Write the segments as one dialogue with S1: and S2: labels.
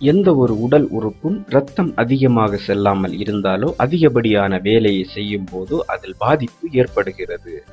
S1: எந்த ஒரு உடல் உறுப்பும் ரத்தம் அதிகமாக செல்லாமல் இருந்தாலோ அதிகப்படியான வேலையை செய்யும் போதோ அதில் பாதிப்பு ஏற்படுகிறது.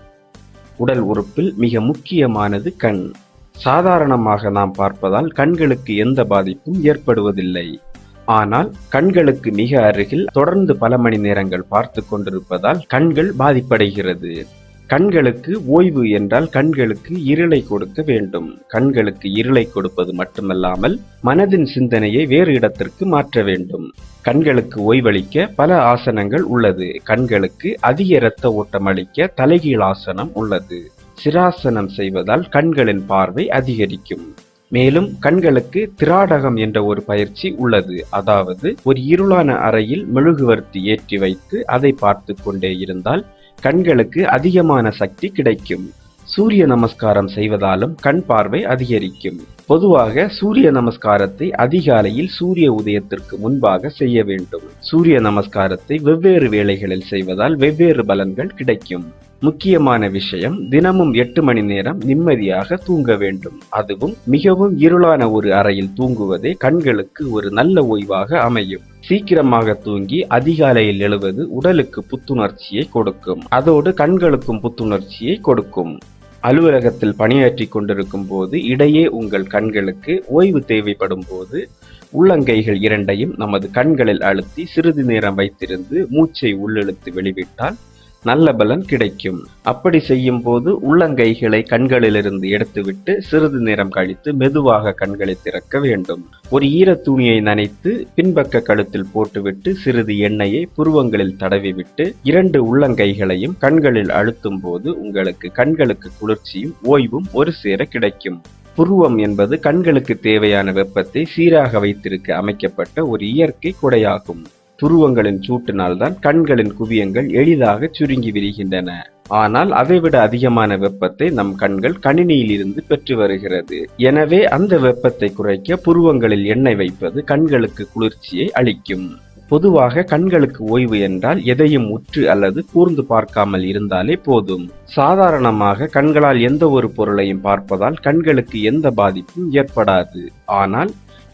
S1: உடல் உறுப்பில் மிக முக்கியமானது கண். சாதாரணமாக நாம் பார்ப்பதால் கண்களுக்கு எந்த பாதிப்பும் ஏற்படுவதில்லை. ஆனால் கண்களுக்கு மிக அருகில் தொடர்ந்து பல மணி நேரங்கள் பார்த்து கொண்டிருப்பதால் கண்கள் பாதிப்படைகிறது. கண்களுக்கு ஓய்வு என்றால் கண்களுக்கு இருளை கொடுக்க வேண்டும். கண்களுக்கு இருளை கொடுப்பது மட்டுமல்லாமல் மனதின் சிந்தனையை வேறு இடத்திற்கு மாற்ற வேண்டும். கண்களுக்கு ஓய்வளிக்க பல ஆசனங்கள் உள்ளது. கண்களுக்கு அதிக இரத்த ஓட்டம் அளிக்க தலைகீழ் ஆசனம் உள்ளது. சிராசனம் செய்வதால் கண்களின் பார்வை அதிகரிக்கும். மேலும் கண்களுக்கு திராடகம் என்ற ஒரு பயிற்சி உள்ளது. அதாவது ஒரு இருளான அறையில் மெழுகுவர்த்தி ஏற்றி வைத்து அதை பார்த்து கொண்டே இருந்தால் கண்களுக்கு அதிகமான சக்தி கிடைக்கும். சூரிய நமஸ்காரம் செய்வதாலும் கண் பார்வை அதிகரிக்கும். பொதுவாக சூரிய நமஸ்காரத்தை அதிகாலையில் சூரிய உதயத்திற்கு முன்பாக செய்ய வேண்டும். சூரிய நமஸ்காரத்தை வெவ்வேறு வேளைகளில் செய்வதால் வெவ்வேறு பலன்கள் கிடைக்கும். முக்கியமான விஷயம் தினமும் எட்டு மணி நேரம் நிம்மதியாக தூங்க வேண்டும். அதுவும் மிகவும் இருளான ஒரு அறையில் தூங்குவதே கண்களுக்கு ஒரு நல்ல ஓய்வாக அமையும். சீக்கிரமாக தூங்கி அதிகாலையில் எழுவது உடலுக்கு புத்துணர்ச்சியை கொடுக்கும். அதோடு கண்களுக்கும் புத்துணர்ச்சியை கொடுக்கும். அலுவலகத்தில் பணியாற்றிக் கொண்டிருக்கும் போது இடையே உங்கள் கண்களுக்கு ஓய்வு தேவைப்படும் போது உள்ளங்கைகள் இரண்டையும் நமது கண்களில் அழுத்தி சிறிது நேரம் வைத்திருந்து மூச்சை உள்ளிழுத்து வெளிவிட்டால் நல்ல பலன் கிடைக்கும். அப்படி செய்யும் போது உள்ளங்கைகளை கண்களிலிருந்து எடுத்துவிட்டு சிறிது நேரம் கழித்து மெதுவாக கண்களை திறக்க வேண்டும். ஒரு ஈர துணியை நனைத்து பின்பக்க கழுத்தில் போட்டுவிட்டு சிறிது எண்ணெயை புருவங்களில் தடவிவிட்டு இரண்டு உள்ளங்கைகளையும் கண்களில் அழுத்தும் போது உங்களுக்கு கண்களுக்கு குளிர்ச்சியும் ஓய்வும் ஒரு சேர கிடைக்கும். புருவம் என்பது கண்களுக்கு தேவையான வெப்பத்தை சீராக வைத்திருக்க அமைக்கப்பட்ட ஒரு இயற்கை குடையாகும். துருவங்களின் சூட்டினால்தான் கண்களின் குவியங்கள் எளிதாக சுருங்கி விரிகின்றன. ஆனால் அதைவிட அதிகமான வெப்பத்தை நம் கண்கள் கணினியில் இருந்து பெற்று வருகிறது. எனவே அந்த வெப்பத்தை குறைக்க புருவங்களில் எண்ணெய் வைப்பது கண்களுக்கு குளிர்ச்சியை அளிக்கும். பொதுவாக கண்களுக்கு ஓய்வு என்றால் எதையும் உற்று அல்லது கூர்ந்து பார்க்காமல் இருந்தாலே போதும். சாதாரணமாக கண்களால் எந்த ஒரு பொருளையும் பார்ப்பதால் கண்களுக்கு எந்த பாதிப்பும் ஏற்படாது. ஆனால்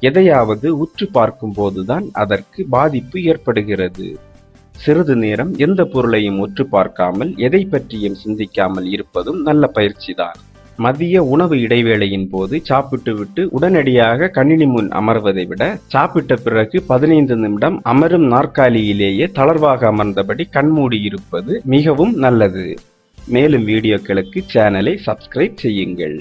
S1: எதையாவது உற்று பார்க்கும் போதுதான் அதற்கு பாதிப்பு ஏற்படுகிறது. சிறிது நேரம் எந்த பொருளையும் உற்று பார்க்காமல் எதை பற்றியும் சிந்திக்காமல் இருப்பதும் நல்ல பயிற்சிதான். மதிய உணவு இடைவேளையின் போது சாப்பிட்டுவிட்டு உடனடியாக கணினி முன் அமர்வதை விட சாப்பிட்ட பிறகு பதினைந்து நிமிடம் அமரும் நாற்காலியிலேயே தளர்வாக அமர்ந்தபடி கண்மூடி இருப்பது மிகவும் நல்லது. மேலும் வீடியோக்களுக்கு சேனலை சப்ஸ்கிரைப் செய்யுங்கள்.